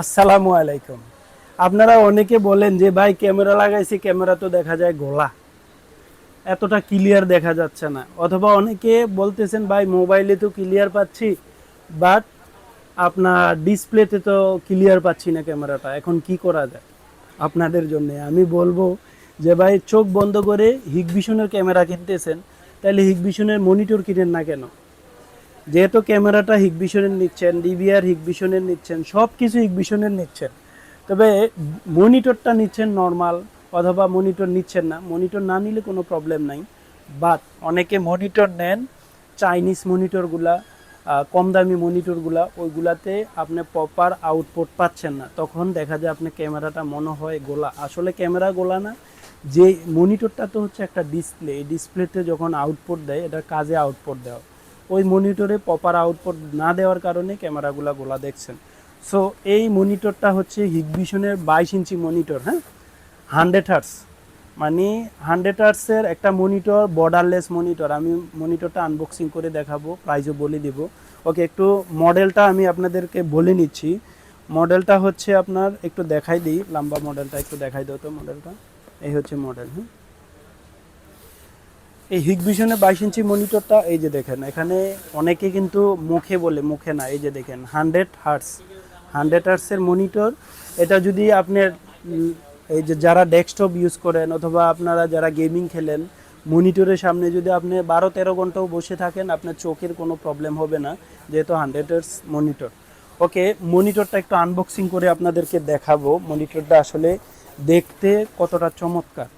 আসসালামু আলাইকুম। আপনারা অনেকে বলেন যে, ভাই, ক্যামেরা লাগাইছি, ক্যামেরা তো দেখা যায় গোলা। এতটা ক্লিয়ার দেখা যাচ্ছে না। অথবা অনেকে বলতেছেন, ভাই মোবাইলে তো ক্লিয়ার পাচ্ছি বাট আপনার ডিসপ্লেতে তো ক্লিয়ার পাচ্ছি না ক্যামেরাটা। এখন কি করা যায়? আপনাদের জন্য আমি বলব যে, ভাই, চোখ বন্ধ করে হিগভিশনের ক্যামেরা কিনতেছেন, তাহলে হিগভিশনের মনিটর কিনেন না কেন? যেহেতু ক্যামেরাটা হিগভিশনের নিচ্ছেন ডিভিআর হিগভিশনের নিচ্ছেন সব কিছু হিগভিশনের নিচ্ছেন। তবে মনিটরটা নিচ্ছেন নর্মাল অথবা মনিটর নিচ্ছেন না। মনিটর না নিলে কোনো প্রবলেম নাই। বাট অনেকে মনিটর নেন চাইনিজ মনিটরগুলা কম দামি মনিটরগুলা, ওইগুলাতে আপনি প্রপার আউটপুট পাচ্ছেন না। তখন দেখা যায় আপনার ক্যামেরাটা মনে হয় গোলা। আসলে ক্যামেরা গোলা না। যে মনিটরটা তো হচ্ছে একটা ডিসপ্লে এই ডিসপ্লেতে যখন আউটপুট দেয়, এটা কাজে আউটপুট দেওয়া। ওই মনিটরে প্রপার আউটপুট না দেওয়ার কারণে ক্যামেরাগুলো গোলা দেখছেন। সো এই মনিটরটা হচ্ছে হিগভিশনের বাইশ ইঞ্চি মনিটর হ্যাঁ? হান্ড্রেড হার্স মানে হান্ড্রেড হার্সের একটা মনিটর বর্ডারলেস মনিটর। আমি মনিটরটা আনবক্সিং করে দেখাবো প্রাইজও বলে দিব। ওকে, একটু মডেলটা আমি আপনাদেরকে বলে নিচ্ছি। মডেলটা হচ্ছে আপনার, একটু দেখাই দিই। লম্বা মডেলটা একটু দেখাই দাও তো মডেলটা এই হচ্ছে মডেল হ্যাঁ? এই হিগভিশনের বাইশ ইঞ্চি মনিটরটা এই যে দেখেন, এখানে অনেকে কিন্তু মুখে বলে, মুখে না, এই যে দেখেন, হান্ড্রেড হার্টস, হান্ড্রেড হার্টসের মনিটর। এটা যদি আপনার এই যে যারা ডেস্কটপ ইউজ করেন অথবা আপনারা যারা গেমিং খেলেন, মনিটরের সামনে যদি আপনি বারো তেরো ঘন্টাও বসে থাকেন, আপনার চোখের কোনো প্রবলেম হবে না, যেহেতু হান্ড্রেড হার্টস মনিটর। ওকে, মনিটরটা একটু আনবক্সিং করে আপনাদেরকে দেখাবো। মনিটরটা আসলে দেখতে কতটা চমৎকার।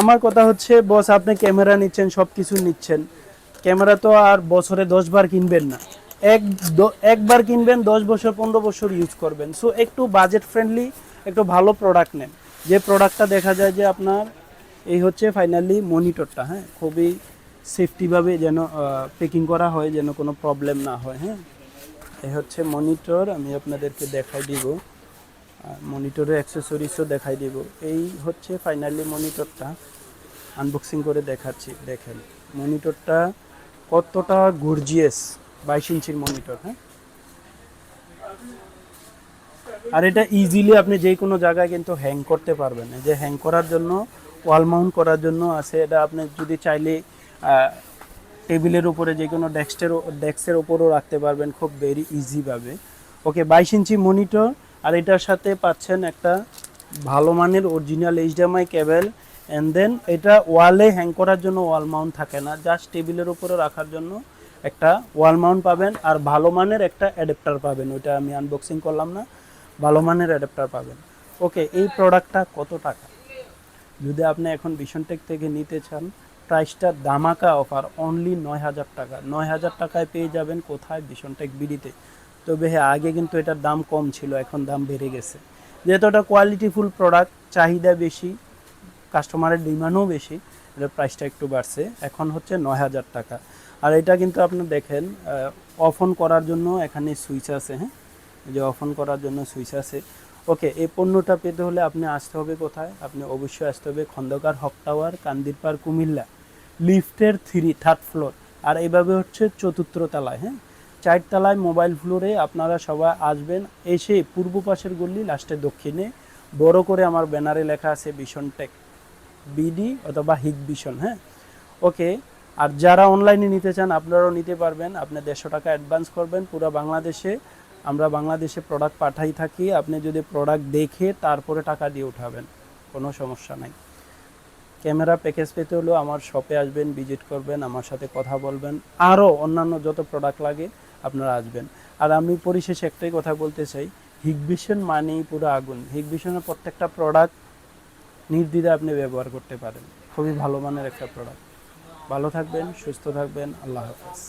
আমার কথা হচ্ছে বস আপনি ক্যামেরা নিচ্ছেন সব কিছু নিচ্ছেন। ক্যামেরা তো আর বছরে দশ বার কিনবেন না। এক একবার কিনবেন, দশ বছর, পনেরো বছর ইউজ করবেন। সো একটু বাজেট ফ্রেন্ডলি একটু ভালো প্রোডাক্ট নেন। যে প্রোডাক্টটা দেখা যায় যে আপনার, এই হচ্ছে ফাইনালি মনিটরটা হ্যাঁ? খুবই সেফটিভাবে যেন পেকিং করা হয়, যেন কোনো প্রবলেম না হয় হ্যাঁ? এই হচ্ছে মনিটর আমি আপনাদেরকে দেখাই দিব। মনিটরের অ্যাক্সেসরিজও দেখাই দিব। এই হচ্ছে ফাইনালি মনিটরটা আনবক্সিং করে দেখাচ্ছি, দেখেন। মনিটরটা কতটা গর্জিয়াস বাইশ ইঞ্চির মনিটর হ্যাঁ? আর এটা ইজিলি আপনি যে কোনো জায়গায় কিন্তু হ্যাং করতে পারবেন। যে হ্যাং করার জন্য ওয়াল মাউন্ট করার জন্য আছে। এটা আপনি যদি চাইলে টেবিলের উপরে যে কোনো ডেস্কের ডেস্কের ওপরও রাখতে পারবেন খুব ভেরি ইজিভাবে ওকে, বাইশ ইঞ্চি মনিটর, আর এটার সাথে পাচ্ছেন একটা ভালো মানের original HDMI cable and then এটা ওয়ালে হ্যাং করার জন্য ওয়াল মাউন্ট থাকে না। জাস্ট টেবিলের উপরে রাখার জন্য একটা ওয়াল মাউন্ট পাবেন আর ভালো মানের একটা অ্যাডাপ্টার পাবেন। ওইটা আমি আনবক্সিং করলাম না। ভালো মানের অ্যাডাপ্টার পাবেন। ওকে এই প্রোডাক্টটা কত টাকা? যদি আপনি এখন ভিশনটেক থেকে নিতে চান প্রাইসটা দামাকা অফার অনলি নয় হাজার টাকা। নয় হাজার টাকায় পেয়ে যাবেন কোথায়? ভিশনটেক বিডিতে। তবে হ্যাঁ আগে কিন্তু এটার দাম কম ছিল, এখন দাম বেড়ে গেছে। যেহেতু এটা কোয়ালিটিফুল প্রোডাক্ট চাহিদা বেশি কাস্টমারের ডিমান্ডও বেশি এটার প্রাইসটা একটু বাড়ছে। এখন হচ্ছে নয় হাজার টাকা। আর এটা কিন্তু আপনি দেখেন অফ অন করার জন্য এখানে সুইচ আছে হ্যাঁ? যে অফ অন করার জন্য সুইচ আছে। ওকে এই পণ্যটা পেতে হলে আপনি আসতে হবে কোথায়? আপনি অবশ্যই আসতে হবে খন্দকার হক টাওয়ার কান্দিরপার কুমিল্লা। লিফটের থ্রি থার্ড ফ্লোর আর এইভাবে হচ্ছে চতুর্থ তলায় হ্যাঁ? চারতলায় মোবাইল ফ্লোরে আপনারা সবাই আসবেন, এসে পূর্ব পাশের গল্লি লাস্টে দক্ষিণে। বড় করে আমার ব্যানারে লেখা আছে ভীষণ টেক বিডি অথবা হিগ ভিশন হ্যাঁ? ওকে, আর যারা অনলাইনে নিতে চান, আপনারাও নিতে পারবেন। আপনি দেড়শো টাকা অ্যাডভান্স করবেন পুরো বাংলাদেশে। আমরা বাংলাদেশে প্রোডাক্ট পাঠাই থাকি। আপনি যদি প্রোডাক্ট দেখে তারপরে টাকা দিয়ে উঠাবেন। কোনো সমস্যা নাই। ক্যামেরা প্যাকেজ পেতে হলেও আমার শপে আসবেন ভিজিট করবেন, আমার সাথে কথা বলবেন। আরও অন্যান্য যত প্রোডাক্ট লাগে, আপনারা আসবেন। আর আমি পরিশেষে একটাই কথা বলতে চাই। হিগভিশন মানেই পুরো আগুন। হিগভিশনের প্রত্যেকটা প্রোডাক্ট নির্দ্বিধায় আপনি ব্যবহার করতে পারেন। খুবই ভালো মানের একটা প্রোডাক্ট ভালো থাকবেন, সুস্থ থাকবেন। আল্লাহ হাফেজ।